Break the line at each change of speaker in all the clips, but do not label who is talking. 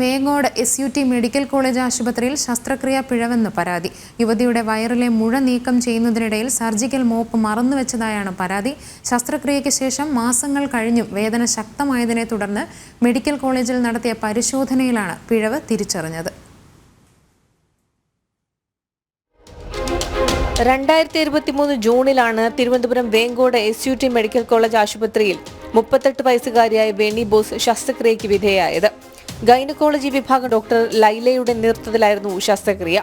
Vengode S U T medical college ആശുപത്രിയിൽ ശസ്ത്രക്രിയ പിഴവെന്ന് പരാതി. യുവതിയുടെ വയറിലെ മുഴ നീക്കം ചെയ്യുന്നതിനിടയിൽ സർജിക്കൽ മോപ്പ് മറന്നുവെച്ചതായാണ് പരാതി. ശസ്ത്രക്രിയയ്ക്ക് ശേഷം മാസങ്ങൾ കഴിഞ്ഞും വേദന ശക്തമായതിനെ തുടർന്ന് മെഡിക്കൽ കോളേജിൽ നടത്തിയ പരിശോധനയിലാണ് പിഴവ് തിരിച്ചറിഞ്ഞത്.
രണ്ടായിരത്തി ഇരുപത്തി മൂന്ന് ജൂണിലാണ് Thiruvananthapuram Vengode S U T medical college ആശുപത്രിയിൽ മുപ്പത്തെട്ട് വയസ്സുകാരിയായ വേണി ബോസ് ശസ്ത്രക്രിയയ്ക്ക് വിധേയായത് ഗൈനക്കോളജി വിഭാഗം ഡോക്ടർ ലൈലയുടെ നേതൃത്വത്തിലായിരുന്നു ശസ്ത്രക്രിയ.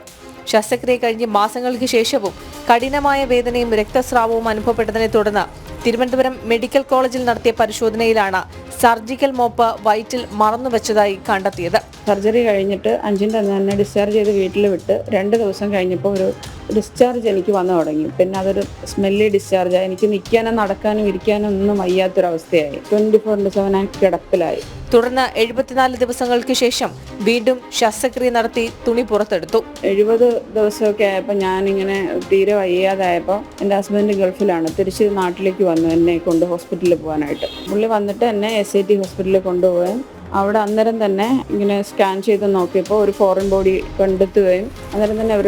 ശസ്ത്രക്രിയ കഴിഞ്ഞ് മാസങ്ങൾക്ക് ശേഷവും കഠിനമായ വേദനയും രക്തസ്രാവവും അനുഭവപ്പെട്ടതിനെ തുടർന്ന് തിരുവനന്തപുരം മെഡിക്കൽ കോളേജിൽ നടത്തിയ പരിശോധനയിലാണ് സർജിക്കൽ മോപ്പ് വയറ്റിൽ മറന്നുവെച്ചതായി കണ്ടെത്തിയത്.
സർജറി കഴിഞ്ഞിട്ട് അഞ്ചിന്റെ അന്ന് തന്നെ ഡിസ്ചാർജ് ചെയ്ത് വീട്ടിൽ വിട്ട് രണ്ട് ദിവസം കഴിഞ്ഞപ്പോൾ ഒരു ഡിസ്ചാർജ് എനിക്ക് വന്നു തുടങ്ങി. പിന്നെ അതൊരു സ്മെല്ലി ഡിസ്ചാർജായി എനിക്ക് നിൽക്കാനും നടക്കാനും ഇരിക്കാനും ഒന്നും വയ്യാത്തൊരവസ്ഥയായി. ട്വന്റി ഫോർ ഇന്റു സെവൻ ഞാൻ കിടപ്പിലായി.
തുടർന്ന് എഴുപത്തിനാല് ദിവസങ്ങൾക്ക് ശേഷം വീണ്ടും ശസ്ത്രക്രിയ നടത്തി തുണി പുറത്തെടുത്തു.
എഴുപത് ദിവസമൊക്കെ ആയപ്പോൾ ഞാനിങ്ങനെ തീരെ വയ്യാതായപ്പോൾ എന്റെ ഹസ്ബൻഡ് ഗൾഫിലാണ്. തിരിച്ച് നാട്ടിലേക്ക് വന്നു എന്നെ കൊണ്ട് ഹോസ്പിറ്റലിൽ പോകാനായിട്ട്. പുള്ളി വന്നിട്ട് എന്നെ എസ് ഐ ടി ഹോസ്പിറ്റലിൽ കൊണ്ടുപോകാൻ അവിടെ അന്നേരം തന്നെ ഇങ്ങനെ സ്കാൻ ചെയ്ത് നോക്കിയപ്പോൾ ഒരു ഫോറിൻ ബോഡി കണ്ടെത്തുകയും അന്നേരം തന്നെ അവർ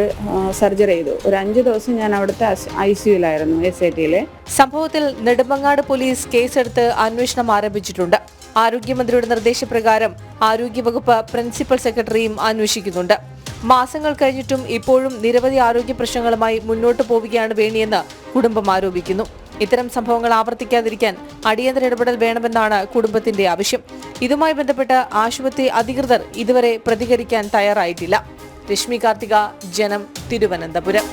സർജറി ചെയ്തു. ഒരു അഞ്ച് ദിവസം ഞാൻ അവിടുത്തെ ഐ സിയുലായിരുന്നു എസ് ഐ ടിയിലെ
സംഭവത്തിൽ നെടുമങ്ങാട് പോലീസ് കേസെടുത്ത് അന്വേഷണം ആരംഭിച്ചിട്ടുണ്ട്. ആരോഗ്യമന്ത്രിയുടെ നിർദ്ദേശപ്രകാരം ആരോഗ്യവകുപ്പ് പ്രിൻസിപ്പൽ സെക്രട്ടറിയും അന്വേഷിക്കുന്നുണ്ട്. മാസങ്ങൾ കഴിഞ്ഞിട്ടും ഇപ്പോഴും നിരവധി ആരോഗ്യ പ്രശ്നങ്ങളുമായി മുന്നോട്ട് പോവുകയാണ് വേണിയെന്ന് കുടുംബം ആരോപിക്കുന്നു. ഇത്തരം സംഭവങ്ങൾ ആവർത്തിക്കാതിരിക്കാൻ അടിയന്തര ഇടപെടൽ വേണമെന്നാണ് കുടുംബത്തിന്റെ ആവശ്യം. ഇതുമായി ബന്ധപ്പെട്ട് ആശുപത്രി അധികൃതർ ഇതുവരെ പ്രതികരിക്കാൻ തയ്യാറായിട്ടില്ല. രശ്മി കാർത്തിക ജനം തിരുവനന്തപുരം.